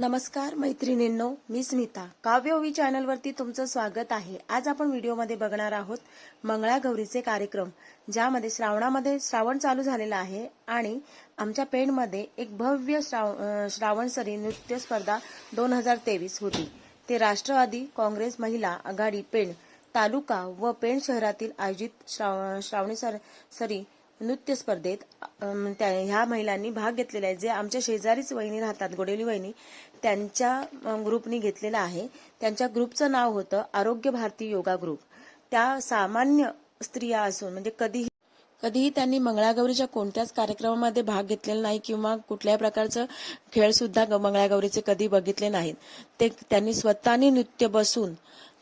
नमस्कार मैत्रिणींनो मी स्मिता. काव्यओवी चॅनलवरती तुमचं स्वागत आहे. आज आपण व्हिडिओमध्ये बघणार आहोत मंगळागौरीचे कार्यक्रम ज्यामध्ये श्रावणामध्ये श्रावण चालू झालेला आहे आणि आमच्या पेणमध्ये एक भव्य श्राव अं, श्रावणसरी नृत्य स्पर्धा दोन हजार तेवीस होती. ते राष्ट्रवादी काँग्रेस महिला आघाडी पेण तालुका व पेण शहरातील आयोजित श्राव श्रावणी सर सरी नृत्य स्पर्धेत त्या ह्या महिलांनी भाग घेतलेला आहे. जे आमच्या शेजारीच वहिनी राहतात गोडेली वहिनी त्यांच्या ग्रुपनी घेतलेला आहे. त्यांच्या ग्रुपचं नाव होतं आरोग्य भारती योगा ग्रुप. त्या सामान्य स्त्रिया असून म्हणजे कधीही कधीही त्यांनी मंगळागौरीच्या कोणत्याच कार्यक्रमामध्ये भाग घेतलेला नाही किंवा कुठल्याही प्रकारचं खेळ सुद्धा ग- मंगळागौरीचे कधी बघितले नाहीत. ते त्यांनी स्वतःनी नृत्य बसून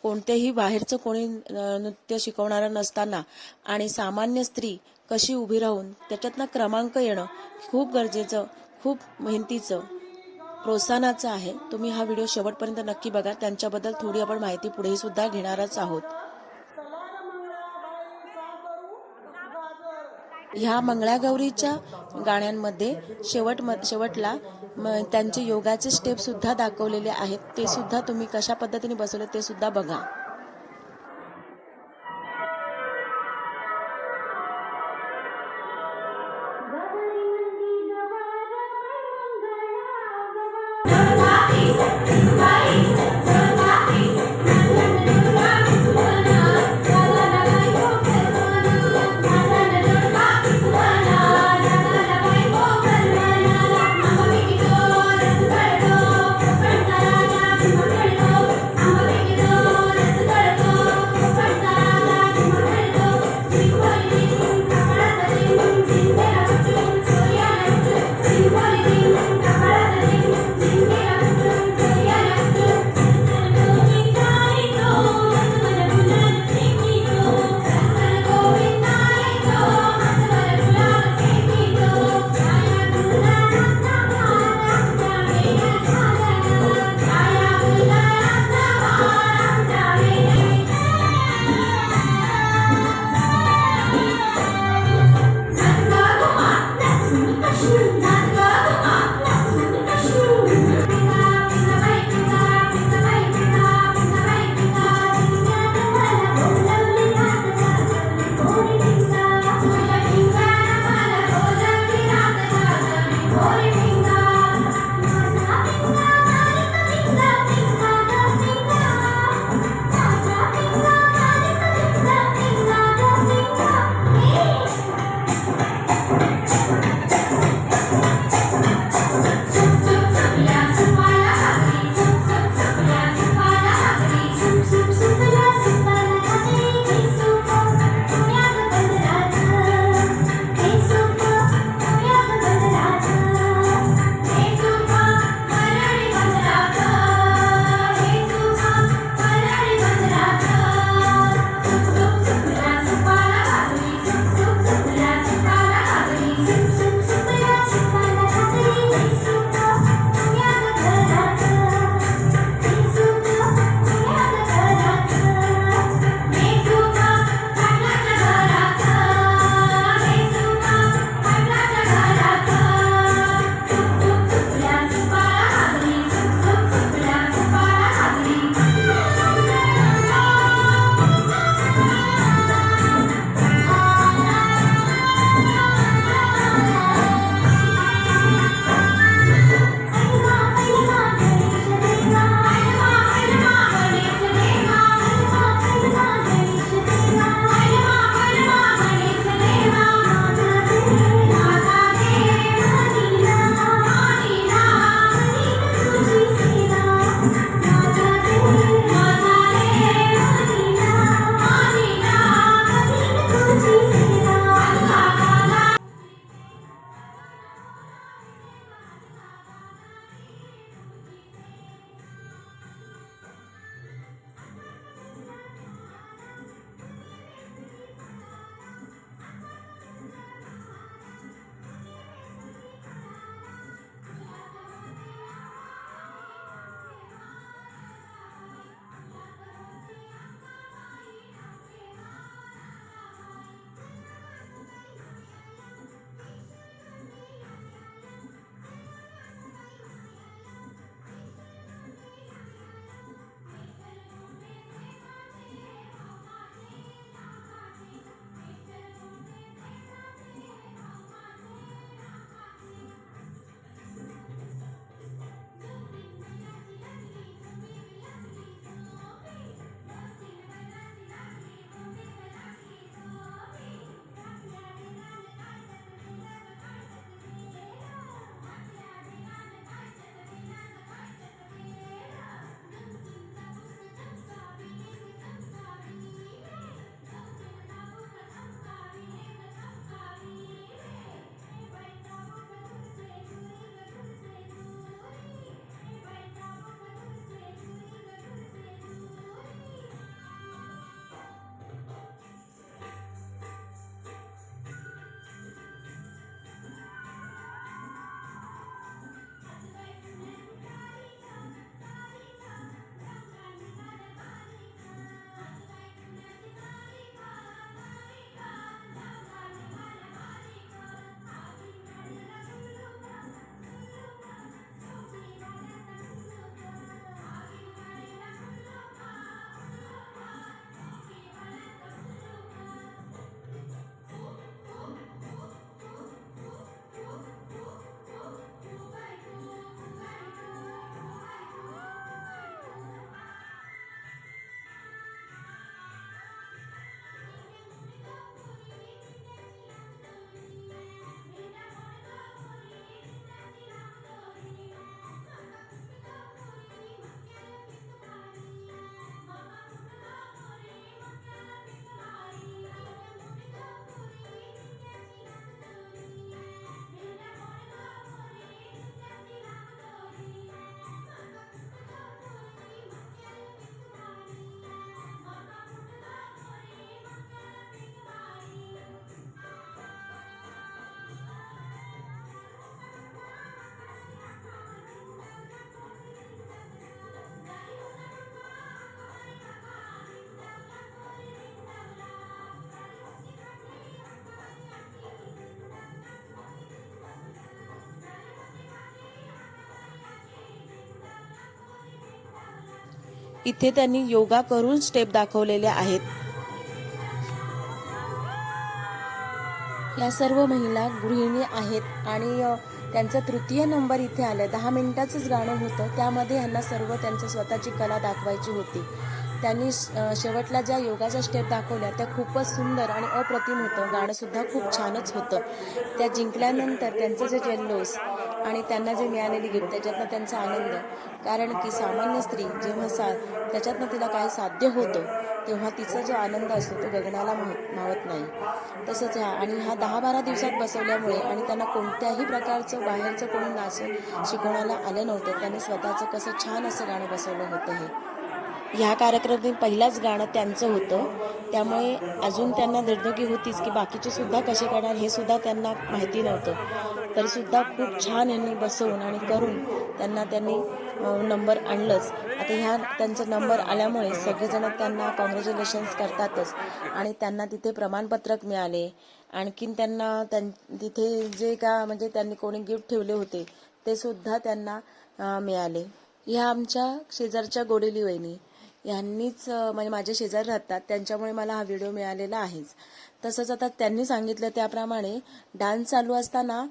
कोणतेही बाहेरचं कोणी नृत्य शिकवणारं नसताना आणि सामान्य स्त्री कशी उभी राहून त्याच्यातनं क्रमांक येणं खूप गरजेचं खूप मेहनतीचं प्रोत्साहनाचा आहे. तुम्ही हा व्हिडिओ शेवटपर्यंत नक्की बघा. त्यांच्याबद्दल थोडी आपण माहिती पुढेही सुद्धा घेणारच आहोत. ह्या मंगळागौरीच्या गाण्यांमध्ये शेवट शेवटला त्यांचे योगाचे स्टेप सुद्धा दाखवलेले आहेत. ते सुद्धा तुम्ही कशा पद्धतीने बसवले ते सुद्धा बघा. इथे त्यांनी योगा करून स्टेप दाखवलेल्या आहेत. या सर्व महिला गृहिणी आहेत आणि त्यांचा तृतीय नंबर इथे आलं दहा मिनिटाचंच गाणं होतं. त्यामध्ये ह्यांना सर्व त्यांचं स्वतःची कला दाखवायची होती. त्यांनी शेवटला ज्या योगाच्या स्टेप दाखवल्या त्या खूपच सुंदर आणि अप्रतिम होतं. गाणंसुद्धा खूप छानच होतं. त्या जिंकल्यानंतर त्यांचं जे जल्लोष आणि त्यांना जे मिळालेली गिफ्ट त्याच्यातनं त्यांचा आनंद. कारण की सामान्य स्त्री जेव्हा सा त्याच्यातनं तिला काय साध्य होतं तेव्हा तिचा जो आनंद असतो तो गगनाला मावत नाही. तसंच ह्या आणि हा दहा बारा दिवसात बसवल्यामुळे आणि त्यांना कोणत्याही प्रकारचं बाहेरचं कोणी नाच शिकवण्याला आलं नव्हतं त्यांनी स्वतःचं कसं छान असं गाणं बसवलं होतं हे. ह्या कार्यक्रमातील पहिलाच गाणं त्यांचं होतं. त्यामुळे अजून त्यांना धडधकी होतीच की बाकीचे सुद्धा कसे करणार हे सुद्धा त्यांना माहिती नव्हतं. तरी सुद्धा खूप छान यांनी बसवून आणि करून त्यांना त्यांनी नंबर आणलंच. आता ह्या त्यांचा नंबर आल्यामुळे सगळेजण त्यांना कॉंग्रॅच्युलेशन्स करतातच. आणि त्यांना तिथे प्रमाणपत्रक मिळाले. आणखीन त्यांना त्यां तिथे जे का म्हणजे त्यांनी कोणी गिफ्ट ठेवले होते ते सुद्धा त्यांना मिळाले. ह्या आमच्या शेजारच्या गोडेली वहिनी. यांनीच म्हणजे माझ्या शेजारी राहतात त्यांच्यामुळे मला हा व्हिडिओ मिळालेला आहेच. तसंच आता त्यांनी सांगितलं त्याप्रमाणे डान्स चालू असताना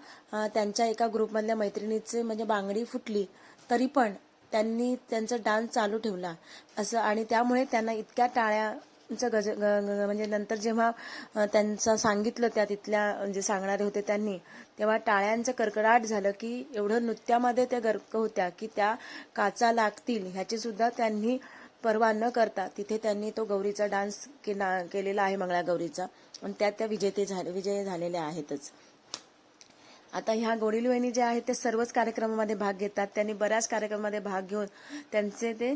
त्यांच्या एका ग्रुपमधल्या मैत्रिणीचे म्हणजे बांगडी फुटली तरी पण त्यांनी त्यांचा डान्स चालू ठेवला. असं आणि त्यामुळे त्यांना इतक्या टाळ्यांचं गज ग- म्हणजे नंतर जेव्हा त्यांचं सांगितलं त्या तिथल्या जे सांगणारे होते त्यांनी तेव्हा टाळ्यांचं कर्कडाट झालं की एवढं नृत्यामध्ये त्या गर्क होत्या की त्या काचा लागतील ह्याची सुद्धा त्यांनी पर्वा न करता तिथे त्यांनी तो गौरीचा डान्स केला केलेला आहे मंगळागौरीचा आणि त्यात त्या विजेते झाले विजय झालेल्या आहेतच. आता ह्या गोडील वहिनी जे आहेत ते सर्वच कार्यक्रमामध्ये भाग घेतात. त्यांनी बऱ्याच कार्यक्रमामध्ये भाग घेऊन त्यांचे ते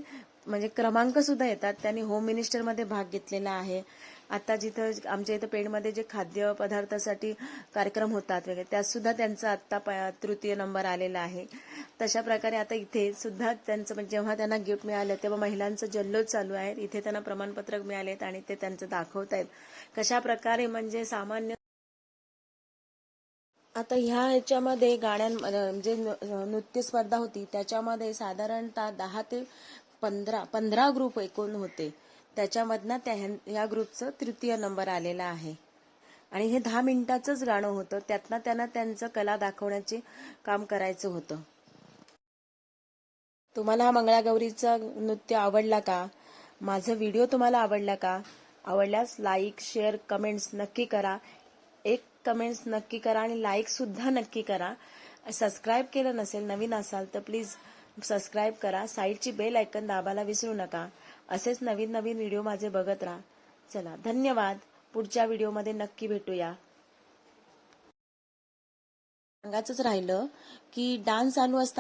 म्हणजे क्रमांक सुद्धा येतात. त्यांनी होम मिनिस्टरमध्ये भाग घेतलेला आहे. आता जिथं आमच्या इथं पेडमध्ये जे खाद्य पदार्थासाठी कार्यक्रम होतात वगैरे त्यातसुद्धा त्यांचा आत्ता प- तृतीय नंबर आलेला आहे. तशा प्रकारे आता इथे सुद्धा त्यांचं म्हणजे जेव्हा त्यांना गिफ्ट मिळालं तेव्हा महिलांचं जल्लोष चालू आहे. इथे त्यांना प्रमाणपत्रक मिळालेत आणि ते त्यांचं दाखवत आहेत. कशा प्रकारे म्हणजे सामान्य आता ह्या ह्याच्यामध्ये गाण्यां म्हणजे न- नृत्य स्पर्धा होती. त्याच्यामध्ये साधारणतः दहा ते पंधरा पंधरा ग्रुप एकूण होते. त्याच्यामधनं त्या ह्या- या ग्रुपचं तृतीय नंबर आलेला आहे. आणि हे दहा मिनिटाचंच गाणं होतं. त्यातनं त्यांना त्यांचं कला दाखवण्याचे काम करायचं होतं. तुम्हाला हा मंगळागौरीचं नृत्य आवडला का? माझा व्हिडिओ तुम्हाला आवडला का? आवडल्यास लाईक शेअर कमेंट्स नक्की करा. एक कमेंट्स नक्की करा आणि लाईक सुद्धा नक्की करा. सबस्क्राईब केलं नसेल नवीन असाल तर प्लीज सबस्क्राईब करा. साईडची बेल ऐकन दाबायला विसरू नका. असेच नवीन नवीन व्हिडिओ माझे बघत राहा. चला धन्यवाद. पुढच्या व्हिडिओमध्ये नक्की भेटूया. सांगायचंच राहिलं की डान्स चालू असताना